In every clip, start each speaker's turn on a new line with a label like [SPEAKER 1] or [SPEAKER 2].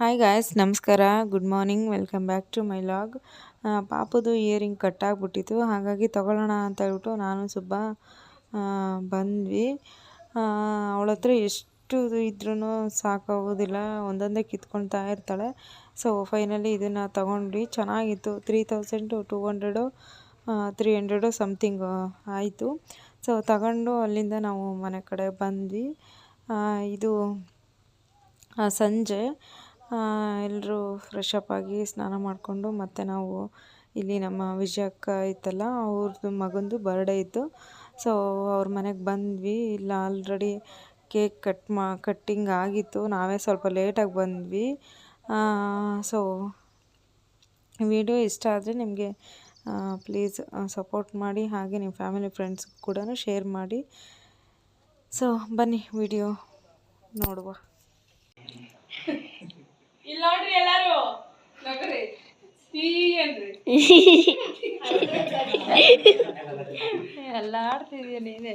[SPEAKER 1] Hi guys ನಮಸ್ಕಾರ. Good morning welcome back to my vlog ಪಾಪದು earring ಕಟ್ಟಾಗ್ಬಿಟ್ಟಿತ್ತು ಹಾಗಾಗಿ ತಗೊಳ್ಳೋಣ ಅಂತ ಹೇಳ್ಬಿಟ್ಟು ನಾನು ಸುಬ್ಬ ಬಂದ್ವಿ. ಅವಳ ಹತ್ರ ಎಷ್ಟು ಇದ್ರೂ ಸಾಕಾಗೋದಿಲ್ಲ. ಒಂದೊಂದೇ ಕಿತ್ಕೊಳ್ತಾ ಇರ್ತಾಳೆ. ಸೊ ಫೈನಲಿ ಇದನ್ನು ತಗೊಂಡ್ವಿ. ಚೆನ್ನಾಗಿತ್ತು. Three thousand two hundred three hundred something ಆಯಿತು. ಸೊ ತಗೊಂಡು ಅಲ್ಲಿಂದ ನಾವು ಮನೆ ಕಡೆ ಬಂದ್ವಿ. ಇದು ಸಂಜೆ. ಎಲ್ಲರೂ ಫ್ರೆಶ್ ಅಪ್ ಆಗಿ ಸ್ನಾನ ಮಾಡಿಕೊಂಡು ಮತ್ತೆ ನಾವು ಇಲ್ಲಿ ನಮ್ಮ ವಿಜಯ ಅಕ್ಕ ಇತ್ತಲ್ಲ ಅವ್ರದ್ದು ಮಗಂದು ಬರ್ಡೇ ಇತ್ತು. ಸೊ ಅವ್ರ ಮನೆಗೆ ಬಂದ್ವಿ. ಇಲ್ಲ ಆಲ್ರೆಡಿ ಕೇಕ್ ಕಟ್ ಮಾ ಕಟ್ಟಿಂಗ್ ಆಗಿತ್ತು. ನಾವೇ ಸ್ವಲ್ಪ ಲೇಟಾಗಿ ಬಂದ್ವಿ. ಸೊ ವಿಡಿಯೋ ಇಷ್ಟ ಆದರೆ ನಿಮಗೆ ಪ್ಲೀಸ್ ಸಪೋರ್ಟ್ ಮಾಡಿ. ಹಾಗೆ ನಿಮ್ಮ ಫ್ಯಾಮಿಲಿ ಫ್ರೆಂಡ್ಸ್ ಕೂಡ ಶೇರ್ ಮಾಡಿ. ಸೊ ಬನ್ನಿ ವಿಡಿಯೋ ನೋಡುವ
[SPEAKER 2] ಇಲ್ಲಿ ನೋಡ್ರಿ ಎಲ್ಲಾರು ನಗರಿ ಸಿ ಏನ್ರಿ
[SPEAKER 1] ಎಲ್ಲ ಆಡ್ತಿದ್ಯಾ ನೀನೆ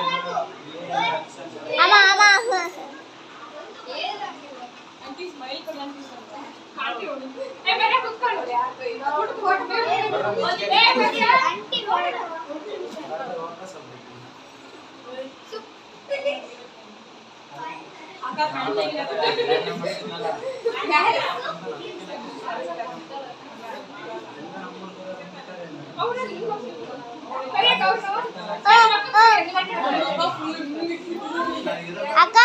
[SPEAKER 3] అక్క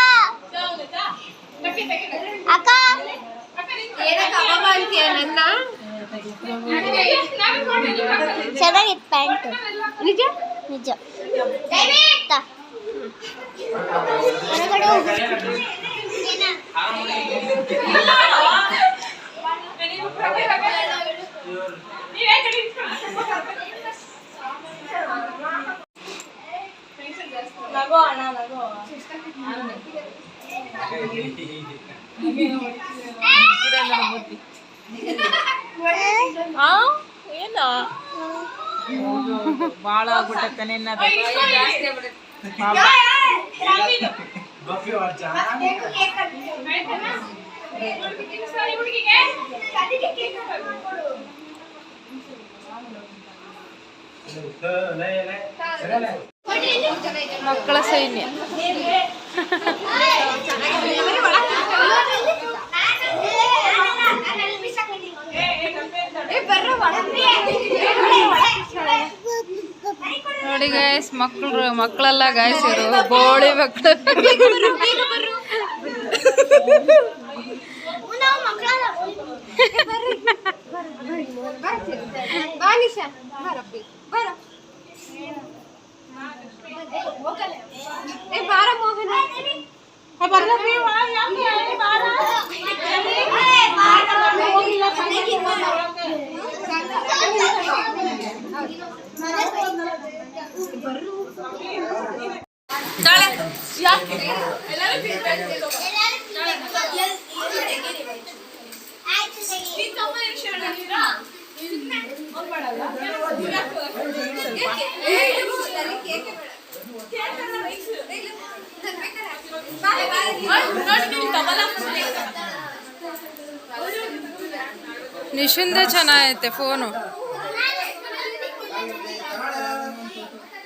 [SPEAKER 3] అక్క అక్క ఏదైనా అవ్వడానికి ఏమన్నా ಚೆನ್ನಾಗಿತ್ತು ಪ್ಯಾಂಟ್ ನಿಜ ನಿಜ ತಾ. ಹೊರಗಡೆ ಹೋಗು.
[SPEAKER 1] ಏನು ಭಾಳ ಆಗ್ಬಿಟ್ಟೆ ನಿನ್ನದು ಮಕ್ಕಳ ಸೈನ್ಯ ಮಕ್ಕಳು ಮಕ್ಕಳೆಲ್ಲ ಗಾಯ್ಸ್ ಇವರು ಬೋಳಿ ಮಕ್ಕಳು
[SPEAKER 3] ಸರಿ.
[SPEAKER 1] ನಿಶಿಂದೆ ಚೆನ್ನಾಗೈತೆ ಫೋನು.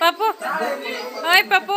[SPEAKER 1] ಪಾಪು. ಹಾಯ್ ಪಾಪು.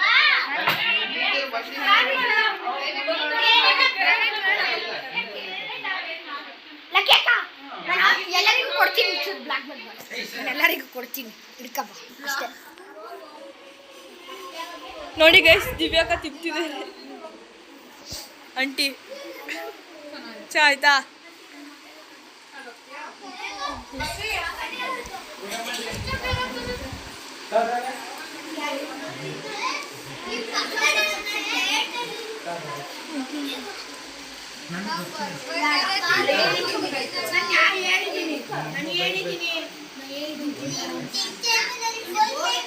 [SPEAKER 3] ಕೊಡ್ತೀನಿ ಬ್ಲಾಕ್ ಬಂದ್ ನಾನು ಎಲ್ಲರಿಗೂ ಕೊಡ್ತೀನಿ. ಹಿಡ್ಕಪ್ಪ ಅಷ್ಟೇ.
[SPEAKER 1] ನೋಡಿ ಗೈಸ್ ದಿವ್ಯಾಕ ತಿಂತಿದ್ದಾರೆ ಅಂಟಿ ಚಾ ಆಯ್ತಾ?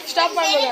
[SPEAKER 1] ಸ್ಟಾಪ್ ಮಾಡ್ಬೋದಾ